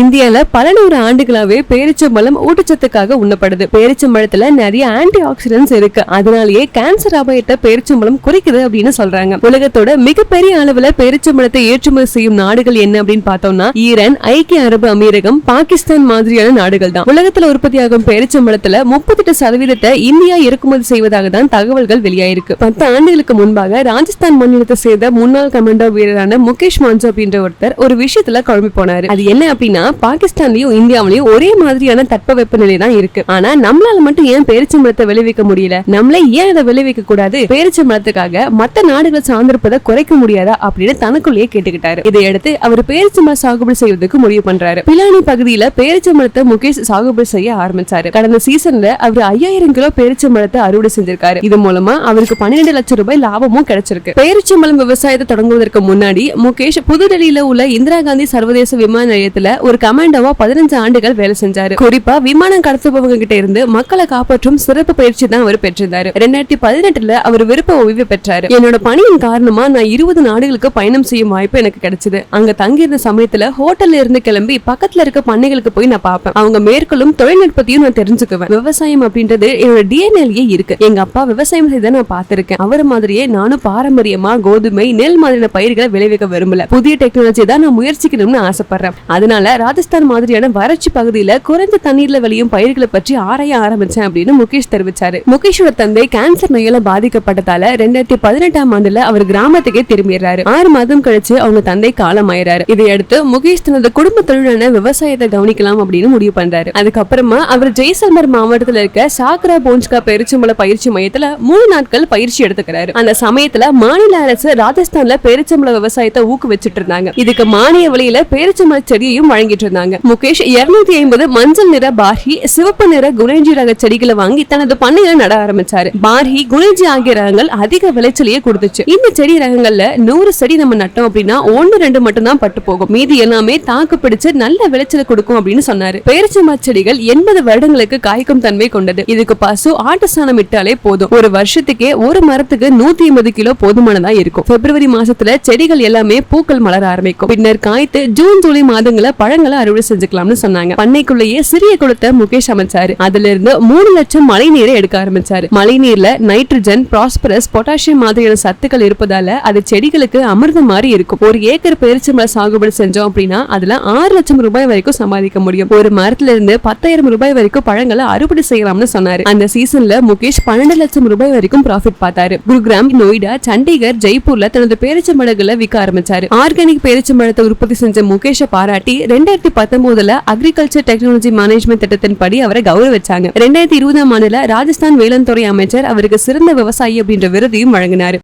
இந்தியால பல நூறு ஆண்டுகளாவே பேரிச்சம்பழம் ஊட்டச்சத்துக்காக உண்ணப்படுது. பேரிச்சம்பழத்துல நிறைய ஆன்டி ஆக்சிடென்ட்ஸ் இருக்கு. அதனாலேயே கேன்சர் அபாயத்தை பேரிச்சம்பழம் குறைக்குது அப்படின்னு சொல்றாங்க. உலகத்தோட மிகப்பெரிய அளவுல பேரிச்சம்பழத்தை ஏற்றுமதி செய்யும் நாடுகள் என்ன அப்படின்னு பார்த்தோம்னா ஈரான் ஐக்கிய அரபு அமீரகம் பாகிஸ்தான் மாதிரியான நாடுகள் தான். உலகத்துல உற்பத்தியாகும் பேரிச்சம்பழத்துல முப்பத்தெட்டு சதவீதத்தை இந்தியா இறக்குமதி செய்வதாக தான் தகவல்கள் வெளியாயிருக்கு. பத்து ஆண்டுகளுக்கு முன்பாக ராஜஸ்தான் மாநிலத்தை சேர்ந்த முன்னாள் கமாண்டோ வீரரான முகேஷ் மான்சோ அப்படின்ற ஒருத்தர் ஒரு விஷயத்துல குழம்பி போனாரு. அது என்ன அப்படின்னா பார்த்தீங்கன்னா பாகிஸ்தான்லயும் இந்தியாவிலயும் ஒரே மாதிரியான தட்பவெப்ப நிலை தான் இருக்கு. ஆனா நம்மளால மட்டும் ஏன் பேரிச்சம்பழத்தை விளைவிக்க முடியல? நம்மளே ஏன் அதை விளைவிக்க கூடாது? பேரிச்சம்பழத்துக்காக மத்த நாடுகளை சார்ந்திருப்பதை குறைக்க முடியாதா? அப்படின்னு தனக்குள்ளேயே கேட்டுக்கிட்டாரு. இதையடுத்து அவர் பேரிச்சம்பழ சாகுபடி செய்வதற்கு முடிவு பண்றாரு. பிலானி பகுதியில பேரிச்சம்பழத்தை முகேஷ் சாகுபடி செய்ய ஆரம்பிச்சாரு. கடந்த சீசன்ல அவர் ஐயாயிரம் கிலோ பேரிச்சம்பழத்தை அறுவடை செஞ்சிருக்காரு. இது மூலமா அவருக்கு பன்னிரெண்டு லட்சம் ரூபாய் லாபமும் கிடைச்சிருக்கு. பேரிச்சம்பழம் விவசாயத்தை தொடங்குவதற்கு முன்னாடி முகேஷ் புதுடெல்லியில உள்ள இந்திரா காந்தி சர்வதேச விமான நிலையத்துல ஒரு ஒரு கமாண்டோவா பதினஞ்சு ஆண்டுகள் வேலை செஞ்சாரு. குறிப்பா விமானம் கடத்துபவங்க கிட்ட இருந்து மக்களை காப்பாற்றும் சிறப்பு பயிற்சி தான் அவர் பெற்றிருந்தாரு. ரெண்டாயிரத்தி பதினெட்டுல அவர் விருப்ப ஓய்வு பெற்றாரு. என்னோட பணியின் காரணமா நான் இருபது நாடுகளுக்கு பயணம் செய்யும் வாய்ப்பு எனக்கு கிடைச்சது. அங்க தங்கியிருந்த சமயத்துல ஹோட்டல்ல இருந்து கிளம்பி பக்கத்துல இருக்க பண்ணைகளுக்கு போய் நான் பார்ப்பேன். அவங்க மேற்கொள்ளும் தொழில்நுட்பத்தையும் நான் தெரிஞ்சுக்குவேன். விவசாயம் அப்படின்றது என்னோட டிஎன்எல்ஏ இருக்கு. எங்க அப்பா விவசாயம் செய்த நான் பார்த்திருக்கேன். அவர் மாதிரியே நானும் பாரம்பரியமா கோதுமை நெல் மாதிரியான பயிர்களை விளைவிக்க விரும்பல. புதிய டெக்னாலஜி தான் நான் முயற்சிக்கணும்னு ஆசைப்படுறேன். அதனால ராஜஸ்தான் மாதிரியான வறட்சி பகுதியில குறைந்த தண்ணீர்ல விளையும் பயிர்களை பற்றி ஆராய ஆரம்பிச்சேன் அப்படின்னு முகேஷ் தெரிவிச்சாரு. முகேஷோட தந்தை கேன்சர் நோயால பாதிக்கப்பட்டதால ரெண்டாயிரத்தி பதினெட்டாம் ஆண்டுல அவர் கிராமத்துக்கே திரும்பிடுறாரு. ஆறு மாதம் கழிச்சு அவங்க தந்தை காலமாயிறாரு. இதையடுத்து முகேஷ் தனது குடும்ப தொழிலான விவசாயத்தை கவனிக்கலாம் அப்படின்னு முடிவு பண்றாரு. அதுக்கப்புறமா அவர் ஜெய்சல்மர் மாவட்டத்துல இருக்க சாக்ரா போன்ஸ்கா பெருச்சம்பள பயிற்சி மையத்துல மூணு நாட்கள் பயிற்சி எடுத்துக்கிறாரு. அந்த சமயத்துல மாநில அரசு ராஜஸ்தான்ல பேரிச்சம்பள விவசாயத்தை ஊக்குவிச்சிட்டு இருந்தாங்க. இதுக்கு மானிய விலையில பேரிச்சம்பள செடியையும் வாங்கிட்டு இருந்தாங்க முகேஷ் இருநூத்தி ஐம்பது மஞ்சள் நிற பார்ஹி சிவப்பு நிற குணேஜி ரக செடிகளை வாங்கி தனது பண்ணையில நட ஆரம்பிச்சாரு. பார்ஹி குணேஜி ஆகிய ரகங்கள் அதிக விளைச்சலையே கொடுத்துச்சு. இந்த செடி ரகங்கள்ல நூறு செடி நம்ம நட்டோம் அப்படின்னா ஒன்னு ரெண்டு மட்டும் தான் பட்டு போகும். மீதி எல்லாமே தாக்கு பிடிச்சு நல்ல விளைச்சலை கொடுக்கும் அப்படின்னு சொன்னாரு. பேரிச்சம்பழ செடிகள் எண்பது வருடங்களுக்கு காய்க்கும் தன்மை கொண்டது. இதுக்கு பசு ஆட்டு சாணம் இட்டாலே போதும். ஒரு வருஷத்துக்கே ஒரு மரத்துக்கு நூத்தி ஐம்பது கிலோ போதுமானதா இருக்கும். பிப்ரவரி மாசத்துல செடிகள் எல்லாமே பூக்கள் மலர ஆரம்பிக்கும். பின்னர் காய்த்து ஜூன் ஜூலை மாதங்களை பழங்கள் அறுவடை செஞ்சுக்கலாம்னு சொன்னாங்க. பண்ணைக்குள்ளேயே சிறிய குளத்தை முகேஷ் அமைச்சாரு. அதுல இருந்து மூணு லட்சம் மழை நீரை எடுக்க ஆரம்பிச்சாரு. மழை நீர்ல நைட்ரஜன் பாஸ்பரஸ் பொட்டாசியம் மாதிரியான சத்துக்கள் இருப்பதால அது செடிகளுக்கு அமிர்தம் மாதிரி இருக்கும். ஒரு ஏக்கர் பேரிச்சம்பழ சாகுபடி செஞ்சோம் அப்படின்னா அதுல ஆறு லட்சம் ரூபாய் வரைக்கும் சம்பாதிக்க முடியும். ஒரு மரத்துல இருந்து பத்தாயிரம் ரூபாய் வரைக்கும் பழங்களை அறுவடை செய்யலாம்னு சொன்னாரு. அந்த சீசன்ல முகேஷ் பன்னெண்டு லட்சம் ரூபாய் வரைக்கும் ப்ராஃபிட் பார்த்தாரு. குருகிராம் நொய்டா சண்டிகர் ஜெய்ப்பூர்ல தனது பேரிச்சம்பழங்களை விற்க ஆரம்பிச்சாரு. ஆர்கானிக் பேரிச்சம்பழத்தை உற்பத்தி செஞ்ச முகேஷை பாராட்டி ரெண்டு ரெண்டாயிரத்தி பத்தொன்பதுல அக்ரிகல்ச்சர் டெக்னாலஜி மேனேஜ்மெண்ட் திட்டத்தின்படி அவரை கௌரவிச்சாங்க. ரெண்டாயிரத்தி இருபதாம் ஆண்டுல ராஜஸ்தான் வேளாண் துறை அமைச்சர் அவருக்கு சிறந்த விவசாயி அப்படின்ற விருதையும் வழங்கினார்.